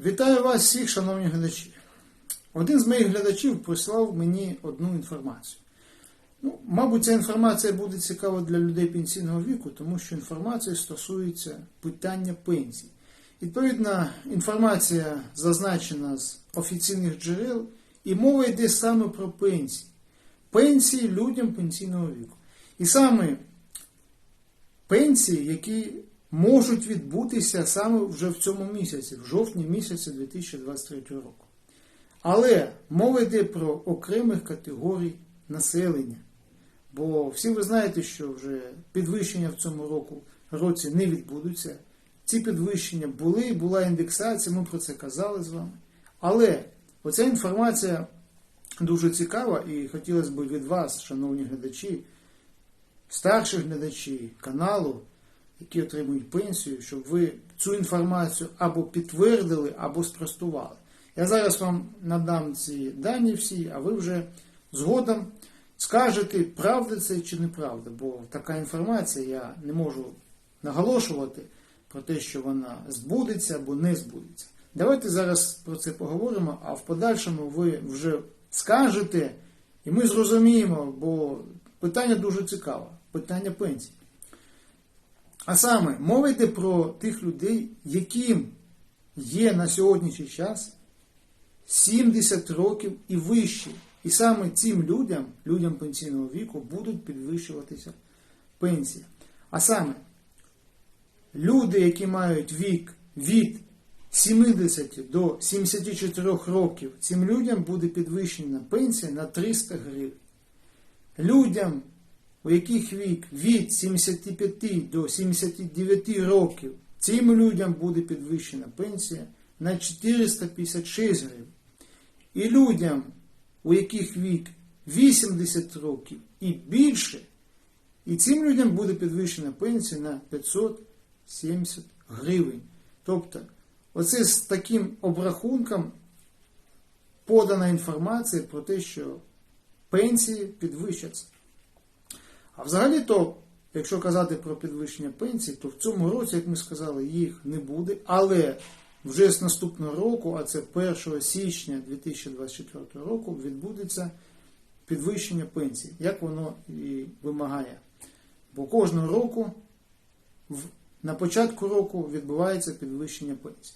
Вітаю вас всіх, шановні глядачі. Один з моїх глядачів прислав мені одну інформацію. Ну, мабуть, ця інформація буде цікава для людей пенсійного віку, тому що інформація стосується питання пенсій. Відповідна інформація зазначена з офіційних джерел, і мова йде саме про пенсії. Пенсії людям пенсійного віку. І саме пенсії, які можуть відбутися саме вже в цьому місяці, в жовтні місяці 2023 року. Але мова йде про окремих категорій населення. Бо всі ви знаєте, що вже підвищення в цьому року році не відбудуться. Ці підвищення були, була індексація, ми про це казали з вами. Але оця інформація дуже цікава і хотілося б від вас, шановні глядачі, старші глядачі каналу, які отримують пенсію, щоб ви цю інформацію або підтвердили, або спростували. Я зараз вам надам ці дані всі, а ви вже згодом скажете, правда це чи неправда, бо така інформація я не можу наголошувати про те, що вона збудеться або не збудеться. Давайте зараз про це поговоримо, а в подальшому ви вже скажете, і ми зрозуміємо, бо питання дуже цікаве питання пенсії. А саме, мова йде про тих людей, яким є на сьогоднішній час 70 років і вище. І саме цим людям, людям пенсійного віку, будуть підвищуватися пенсії. А саме, люди, які мають вік від 70 до 74 років, цим людям буде підвищена пенсія на 300 гривень. Людям, у яких вік від 75 до 79 років, цим людям буде підвищена пенсія на 456 гривень. І людям, у яких вік 80 років і більше, і цим людям буде підвищена пенсія на 570 гривень. Тобто, оце з таким обрахунком подана інформація про те, що пенсії підвищаться. А взагалі-то, якщо казати про підвищення пенсій, то в цьому році, як ми сказали, їх не буде. Але вже з наступного року, а це 1 січня 2024 року, відбудеться підвищення пенсій, як воно і вимагає. Бо кожного року, на початку року, відбувається підвищення пенсій.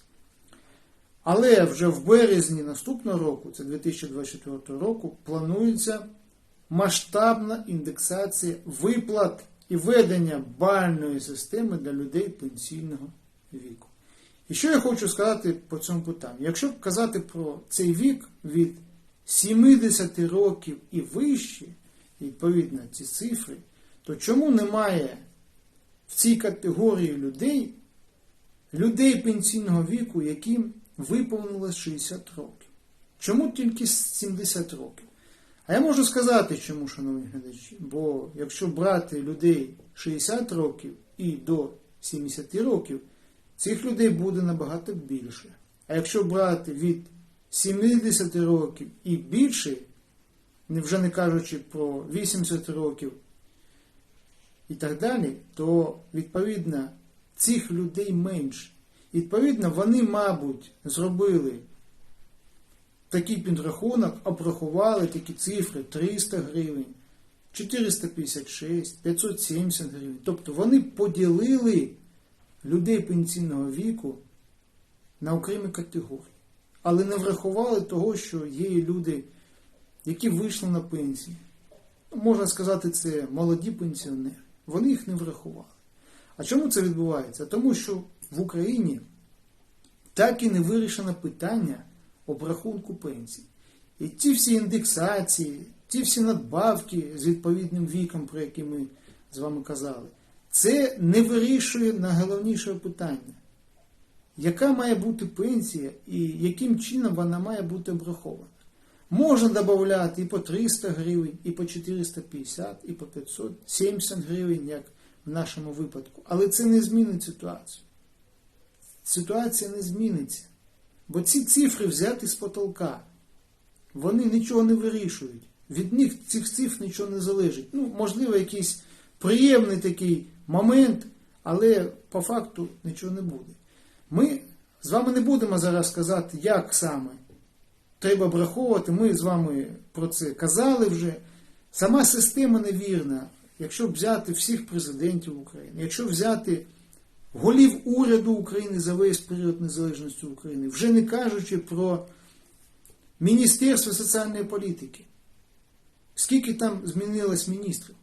Але вже в березні наступного року, це 2024 року, планується масштабна індексація виплат і ведення бальної системи для людей пенсійного віку. І що я хочу сказати по цьому питанню? Якщо казати про цей вік від 70 років і вище, відповідно ці цифри, то чому немає в цій категорії людей, людей пенсійного віку, яким виповнилось 60 років? Чому тільки 70 років? А я можу сказати, чому, шановні глядачі, бо якщо брати людей 60 років і до 70 років, цих людей буде набагато більше. А якщо брати від 70 років і більше, вже не кажучи про 80 років і так далі, то відповідно цих людей менше. Відповідно, вони, мабуть, зробили такий підрахунок, обрахували такі цифри 300 гривень, 456, 570 гривень. Тобто вони поділили людей пенсійного віку на окремі категорії. Але не врахували того, що є люди, які вийшли на пенсію. Можна сказати, це молоді пенсіонери. Вони їх не врахували. А чому це відбувається? Тому що в Україні так і не вирішено питання обрахунку пенсій. І ті всі індексації, ті всі надбавки з відповідним віком, про які ми з вами казали, це не вирішує найголовніше питання. Яка має бути пенсія і яким чином вона має бути обрахована? Можна додати і по 300 гривень, і по 450, і по 570 гривень, як в нашому випадку. Але це не змінить ситуацію. Ситуація не зміниться. Бо ці цифри взяті з потолка. Вони нічого не вирішують. Від них цих цифр нічого не залежить. Ну, можливо, якийсь приємний такий момент, але по факту нічого не буде. Ми З вами не будемо зараз казати, як саме треба обраховувати. Ми з вами про це казали вже. Сама система невірна. Якщо взяти всіх президентів України, якщо взяти голів уряду України за весь період незалежності України, вже не кажучи про Міністерство соціальної політики, скільки там змінилось міністрів.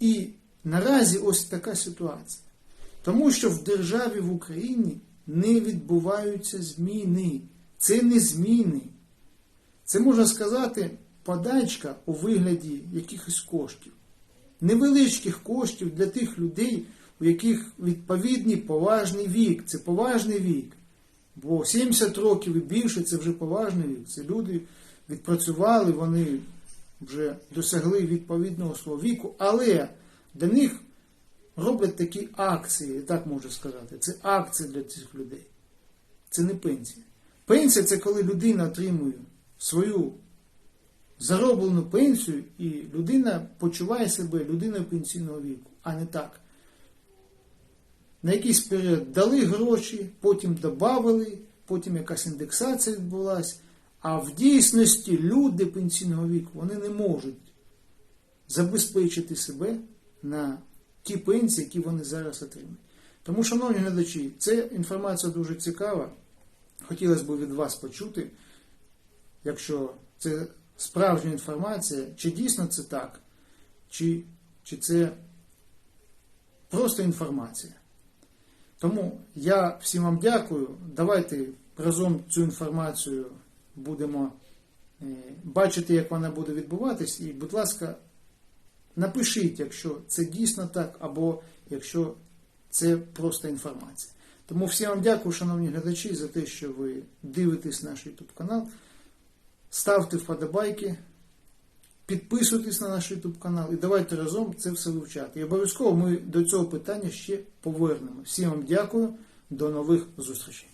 І наразі ось така ситуація. Тому що в державі в Україні не відбуваються зміни. Це не зміни. Це можна сказати подачка у вигляді якихось коштів. Невеличких коштів для тих людей, у яких відповідний поважний вік. Це поважний вік. Бо 70 років і більше це вже поважний вік. Це люди відпрацювали, вони вже досягли відповідного свого віку, але для них роблять такі акції, так можу сказати. Це акції для цих людей. Це не пенсія. Пенсія це коли людина отримує свою зароблену пенсію, і людина почуває себе людиною пенсійного віку, а не так. На якийсь період дали гроші, потім додали, потім якась індексація відбулася. А в дійсності люди пенсійного віку вони не можуть забезпечити себе на ті пенсії, які вони зараз отримують. Тому, шановні глядачі, ця інформація дуже цікава. Хотілося б від вас почути, якщо це справжня інформація, чи дійсно це так, чи, чи це просто інформація. Тому я всім вам дякую. Давайте разом цю інформацію будемо е, бачити, як вона буде відбуватись. І, будь ласка, напишіть, якщо це дійсно так, або якщо це просто інформація. Тому всім вам дякую, шановні глядачі, за те, що ви дивитесь наш YouTube канал. Ставте вподобайки, підписуйтесь на наш YouTube канал і давайте разом це все вивчати. І обов'язково ми до цього питання ще повернемо. Всім вам дякую, до нових зустрічей.